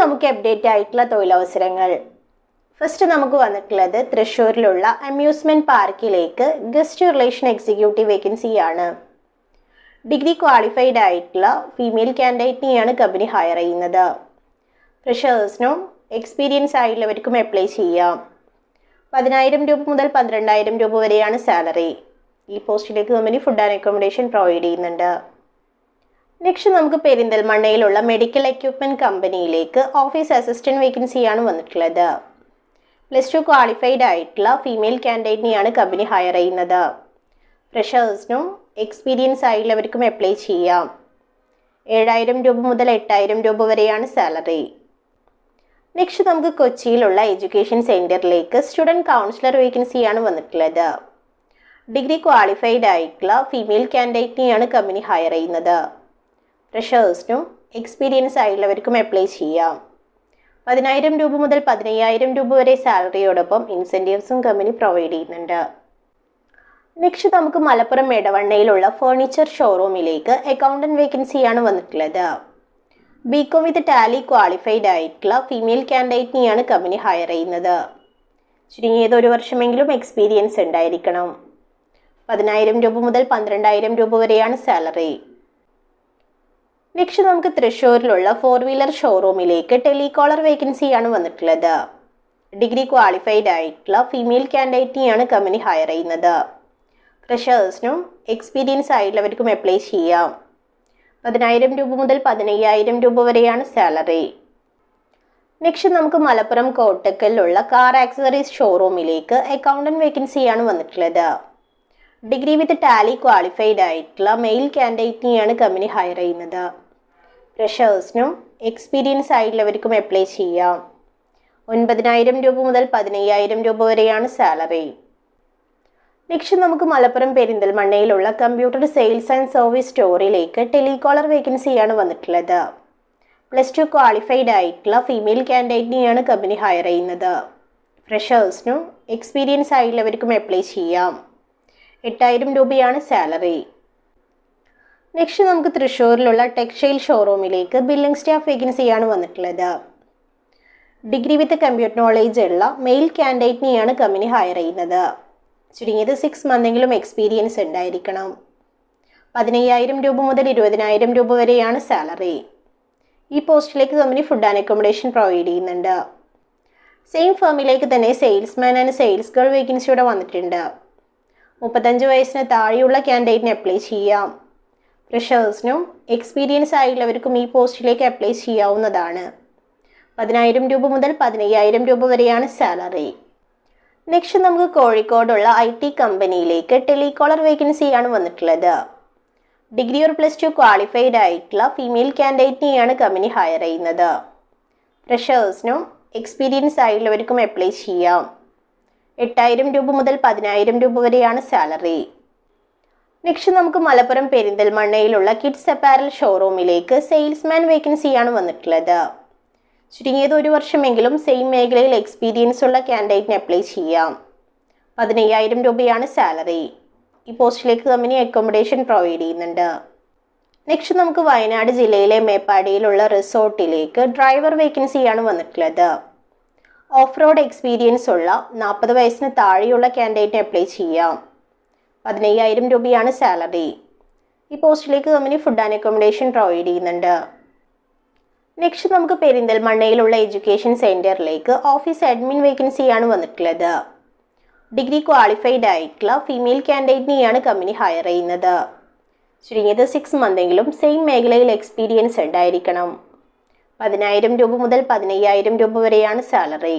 നമുക്ക് അപ്ഡേറ്റ് ആയിട്ടുള്ള തൊഴിലവസരങ്ങൾ. ഫസ്റ്റ് നമുക്ക് വന്നിട്ടുള്ളത് തൃശ്ശൂരിലുള്ള അമ്യൂസ്മെന്റ് പാർക്കിലേക്ക് ഗസ്റ്റ് റിലേഷൻ എക്സിക്യൂട്ടീവ് വേക്കൻസിയാണ് ഡിഗ്രി ക്വാളിഫൈഡ് ആയിട്ടുള്ള ഫീമെയിൽ കാൻഡിഡേറ്റിനെയാണ് കമ്പനി ഹയർ ചെയ്യുന്നത്. ഫ്രഷേഴ്സിനും എക്സ്പീരിയൻസ് ആയിട്ടുള്ളവർക്കും അപ്ലൈ ചെയ്യാം. പതിനായിരം രൂപ മുതൽ പന്ത്രണ്ടായിരം രൂപ വരെയാണ് സാലറി ഈ പോസ്റ്റിലേക്ക് company food and accommodation provide ചെയ്യുന്നുണ്ട്. നെക്സ്റ്റ് നമുക്ക് പെരിന്തൽമണ്ണയിലുള്ള മെഡിക്കൽ എക്യുപ്മെന്റ് കമ്പനിയിലേക്ക് ഓഫീസ് അസിസ്റ്റന്റ് വേക്കൻസിയാണ് വന്നിട്ടുള്ളത്. പ്ലസ് ടു ക്വാളിഫൈഡ് ആയിട്ടുള്ള ഫീമെയിൽ കാൻഡിഡേറ്റിനെയാണ് കമ്പനി ഹയർ ചെയ്യുന്നത്. ഫ്രഷേഴ്സിനും എക്സ്പീരിയൻസ് ആയിട്ടുള്ളവർക്കും അപ്ലൈ ചെയ്യാം. ഏഴായിരം രൂപ മുതൽ എട്ടായിരം രൂപ വരെയാണ് സാലറി നെക്സ്റ്റ് നമുക്ക് കൊച്ചിയിലുള്ള എഡ്യൂക്കേഷൻ സെന്ററിലേക്ക് സ്റ്റുഡന്റ് കൗൺസിലർ വേക്കൻസിയാണ് വന്നിട്ടുള്ളത്. ഡിഗ്രി ക്വാളിഫൈഡ് ആയിട്ടുള്ള ഫീമെയിൽ കാൻഡിഡേറ്റിനെയാണ് കമ്പനി ഹയർ ചെയ്യുന്നത്. ഫ്രഷേഴ്സിനും എക്സ്പീരിയൻസ് ആയിട്ടുള്ളവർക്കും അപ്ലൈ ചെയ്യാം. പതിനായിരം രൂപ മുതൽ പതിനയ്യായിരം രൂപ വരെ സാലറിയോടൊപ്പം ഇൻസെന്റീവ്സും കമ്പനി പ്രൊവൈഡ് ചെയ്യുന്നുണ്ട്. നെക്സ്റ്റ് നമുക്ക് മലപ്പുറം മേടവണ്ണയിലുള്ള ഫേർണിച്ചർ ഷോറൂമിലേക്ക് അക്കൗണ്ടന്റ് വേക്കൻസിയാണ് വന്നിട്ടുള്ളത്. B com with Tally qualified ആയിട്ടുള്ള ഫീമെയിൽ കാൻഡിഡേറ്റിനെയാണ് കമ്പനി ഹയർ ചെയ്യുന്നത്. ചുരുങ്ങിയത് ഒരു വർഷമെങ്കിലും എക്സ്പീരിയൻസ് ഉണ്ടായിരിക്കണം. പതിനായിരം രൂപ മുതൽ പന്ത്രണ്ടായിരം രൂപ വരെയാണ് സാലറി നെക്സ്റ്റ് നമുക്ക് തൃശ്ശൂരിലുള്ള ഫോർ വീലർ ഷോറൂമിലേക്ക് ടെലികോളർ വേക്കൻസിയാണ് വന്നിട്ടുള്ളത്. ഡിഗ്രി ക്വാളിഫൈഡ് ആയിട്ടുള്ള ഫീമെയിൽ കാൻഡിഡേറ്റിനെയാണ് കമ്പനി ഹയർ ചെയ്യുന്നത്. ഫ്രഷേഴ്സിനും എക്സ്പീരിയൻസ് ആയിട്ടുള്ളവർക്കും അപ്ലൈ ചെയ്യാം. പതിനായിരം രൂപ മുതൽ പതിനയ്യായിരം രൂപ വരെയാണ് സാലറി നെക്സ്റ്റ് നമുക്ക് മലപ്പുറം കോട്ടക്കലിലുള്ള കാർ ആക്സസറീസ് ഷോറൂമിലേക്ക് അക്കൗണ്ടന്റ് വേക്കൻസിയാണ് വന്നിട്ടുള്ളത്. ഡിഗ്രി വിത്ത് ടാലി ക്വാളിഫൈഡ് ആയിട്ടുള്ള മെയിൽ കാൻഡിഡേറ്റിനെയാണ് കമ്പനി ഹയർ ചെയ്യുന്നത്. ഫ്രഷേഴ്സിനും എക്സ്പീരിയൻസ് ആയിട്ടുള്ളവർക്കും അപ്ലൈ ചെയ്യാം. ഒൻപതിനായിരം രൂപ മുതൽ പതിനയ്യായിരം രൂപ വരെയാണ് സാലറി നെക്സ്റ്റ് നമുക്ക് മലപ്പുറം പെരിന്തൽമണ്ണയിലുള്ള കമ്പ്യൂട്ടർ സെയിൽസ് ആൻഡ് സർവീസ് സ്റ്റോറിലേക്ക് ടെലികോളർ വേക്കൻസിയാണ് വന്നിട്ടുള്ളത്. പ്ലസ് ടു ക്വാളിഫൈഡ് ആയിട്ടുള്ള ഫീമെയിൽ കാൻഡിഡേറ്റിനെയാണ് കമ്പനി ഹയർ ചെയ്യുന്നത്. ഫ്രഷേഴ്സിനും എക്സ്പീരിയൻസ് ആയിട്ടുള്ളവർക്കും അപ്ലൈ ചെയ്യാം. എട്ടായിരം രൂപയാണ് സാലറി നെക്സ്റ്റ് നമുക്ക് തൃശ്ശൂരിലുള്ള ടെക്സ്റ്റൈൽ ഷോറൂമിലേക്ക് ബില്ലിംഗ് സ്റ്റാഫ് വേക്കൻസിയാണ് വന്നിട്ടുള്ളത്. ഡിഗ്രി വിത്ത് കമ്പ്യൂട്ടർ നോളേജ് ഉള്ള മെയിൽ കാൻഡിഡേറ്റിനെയാണ് കമ്പനി ഹയർ ചെയ്യുന്നത്. ചുരുങ്ങിയത് സിക്സ് മന്തെങ്കിലും എക്സ്പീരിയൻസ് ഉണ്ടായിരിക്കണം. പതിനയ്യായിരം രൂപ മുതൽ ഇരുപതിനായിരം രൂപ വരെയാണ് സാലറി ഈ പോസ്റ്റിലേക്ക് company food and accommodation provide ചെയ്യുന്നുണ്ട്. സെയിം ഫേമിലേക്ക് തന്നെ സെയിൽസ്മാൻ ആൻഡ് സെയിൽസ് ഗേൾ വേക്കൻസിയുടെ വന്നിട്ടുണ്ട്. മുപ്പത്തഞ്ച് വയസ്സിന് താഴെയുള്ള ക്യാൻഡേറ്റിന് അപ്ലൈ ചെയ്യാം. ഫ്രഷേഴ്സിനും എക്സ്പീരിയൻസ് ആയുള്ളവർക്കും ഈ പോസ്റ്റിലേക്ക് അപ്ലൈ ചെയ്യാവുന്നതാണ്. പതിനായിരം രൂപ മുതൽ പതിനയ്യായിരം രൂപ വരെയാണ് സാലറി നെക്സ്റ്റ് നമുക്ക് കോഴിക്കോടുള്ള ഐ ടി കമ്പനിയിലേക്ക് ടെലികോളർ വേക്കൻസിയാണ് വന്നിട്ടുള്ളത്. Degree or plus two qualified ആയിട്ടുള്ള ഫീമെയിൽ കാൻഡിഡേറ്റിനെയാണ് കമ്പനി ഹയർ ചെയ്യുന്നത്. ഫ്രഷേഴ്സിനും എക്സ്പീരിയൻസ് ആയുള്ളവർക്കും അപ്ലൈ ചെയ്യാം. എട്ടായിരം രൂപ മുതൽ പതിനായിരം രൂപ വരെയാണ് സാലറി നെക്സ്റ്റ് നമുക്ക് മലപ്പുറം പെരിന്തൽമണ്ണയിലുള്ള കിഡ്സ് അപ്പാരൽ ഷോറൂമിലേക്ക് സെയിൽസ്മാൻ വേക്കൻസിയാണ് വന്നിട്ടുള്ളത്. ചുരുങ്ങിയത് ഒരു വർഷമെങ്കിലും സെയിം മേഖലയിൽ എക്സ്പീരിയൻസ് ഉള്ള ക്യാൻഡിഡേറ്റിന് അപ്ലൈ ചെയ്യാം. പതിനയ്യായിരം രൂപയാണ് സാലറി ഈ പോസ്റ്റിലേക്ക് കമ്പനി അക്കോമഡേഷൻ പ്രൊവൈഡ് ചെയ്യുന്നുണ്ട്. നെക്സ്റ്റ് നമുക്ക് വയനാട് ജില്ലയിലെ മേപ്പാടിയിലുള്ള റിസോർട്ടിലേക്ക് ഡ്രൈവർ വേക്കൻസിയാണ് വന്നിട്ടുള്ളത്. ഓഫ് റോഡ് എക്സ്പീരിയൻസ് ഉള്ള നാൽപ്പത് വയസ്സിന് താഴെയുള്ള ക്യാൻഡിഡേറ്റിന് അപ്ലൈ ചെയ്യാം. പതിനയ്യായിരം രൂപയാണ് സാലറി. ഈ പോസ്റ്റിലേക്ക് company food and accommodation provide ചെയ്യുന്നുണ്ട്. നെക്സ്റ്റ് നമുക്ക് പെരിന്തൽമണ്ണയിലുള്ള എഡ്യൂക്കേഷൻ സെന്ററിലേക്ക് ഓഫീസ് അഡ്മിൻ വേക്കൻസിയാണ് വന്നിട്ടുള്ളത്. ഡിഗ്രി ക്വാളിഫൈഡ് ആയിട്ടുള്ള ഫീമെയിൽ കാൻഡിഡേറ്റിനെയാണ് കമ്പനി ഹയർ ചെയ്യുന്നത്. ചുരുങ്ങിയത് സിക്സ് മന്തെങ്കിലും സെയിം മേഖലയിൽ എക്സ്പീരിയൻസ് ഉണ്ടായിരിക്കണം. പതിനായിരം രൂപ മുതൽ പതിനയ്യായിരം രൂപ വരെയാണ് സാലറി.